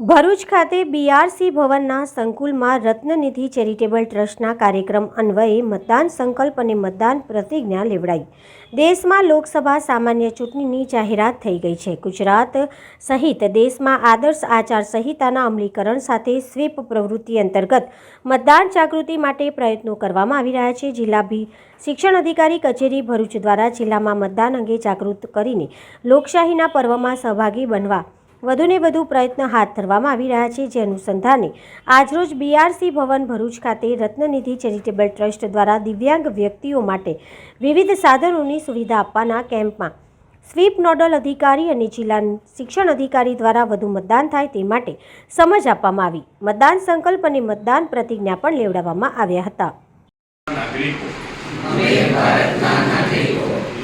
ભરૂચ ખાતે બીઆરસી ભવનના સંકુલમાં રત્નનિધિ ચેરિટેબલ ટ્રસ્ટના કાર્યક્રમ અન્વયે મતદાન સંકલ્પ અને મતદાન પ્રતિજ્ઞા લેવડાઈ. દેશમાં લોકસભા સામાન્ય ચૂંટણીની જાહેરાત થઈ ગઈ છે. ગુજરાત સહિત દેશમાં આદર્શ આચાર સંહિતાના અમલીકરણ સાથે સ્વીપ પ્રવૃત્તિ અંતર્ગત મતદાન જાગૃતિ માટે પ્રયત્નો કરવામાં આવી રહ્યા છે. જિલ્લા શિક્ષણ અધિકારી કચેરી ભરૂચ દ્વારા જિલ્લામાં મતદાન અંગે જાગૃત કરીને લોકશાહીના પર્વમાં સહભાગી બનવા વધુને વધુ પ્રયત્ન હાથ ધરવામાં આવી રહ્યા છે જે અનુસંધાને આજરોજ બીઆરસી ભવન ભરૂચ ખાતે રત્નનિધિ ચેરિટેબલ ટ્રસ્ટ દ્વારા દિવ્યાંગ વ્યક્તિઓ માટે વિવિધ સાધનોની સુવિધા આપવાના કેમ્પમાં સ્વીપ નોડલ અધિકારી અને જિલ્લા શિક્ષણ અધિકારી દ્વારા વધુ મતદાન થાય તે માટે સમજ આપવામાં આવી. મતદાન સંકલ્પ અને મતદાન પ્રતિજ્ઞા પણ લેવડાવવામાં આવ્યા હતા.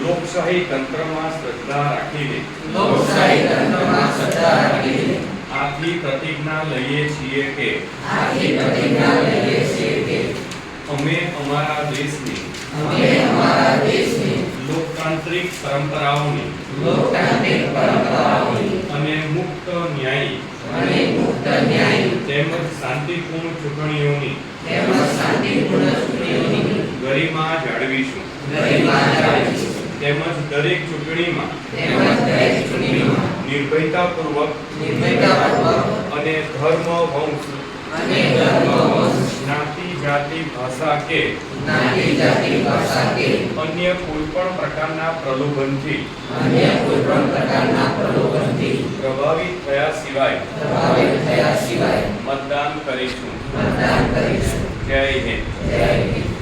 લોકશાહી તંત્રમાં શ્રદ્ધા રાખીને લોકશાહી તંત્રમાં શ્રદ્ધા રાખીને આથી પ્રતિજ્ઞા લઈએ છીએ કે આથી પ્રતિજ્ઞા લઈએ છીએ કે અમે અમારા દેશની અમે અમારા દેશની લોકતાંત્રિક પરંપરાઓની લોકતાંત્રિક પરંપરાઓની અને મુક્ત ન્યાયી અને મુક્ત ન્યાયી તેમજ શાંતિપૂર્ણ ચૂંટણીઓની તેમજ શાંતિપૂર્ણ ચૂંટણીઓની ગરિમા જાળવીશું. ગરિમા જાળવીશું. તેમજ દરેક ચૂંટણીમાં તેમજ દરેક ચૂંટણીમાં નિર્ભયતાપૂર્વક નિર્ભયતાપૂર્વક અને ધર્મ વંશ. અને ધર્મ વંશ. જ્ઞાતિ જાતિ ભાષા કે. જ્ઞાતિ જાતિ ભાષા કે. અન્ય કોઈ પણ પ્રકારના પ્રલોભનથી. અન્ય કોઈ પણ પ્રકારના પ્રલોભનથી. પ્રભાવિત થયા સિવાય. પ્રભાવિત થયા સિવાય. મતદાન કરીશું. મતદાન કરીશું. જય હિન્દ. જય હિન્દ.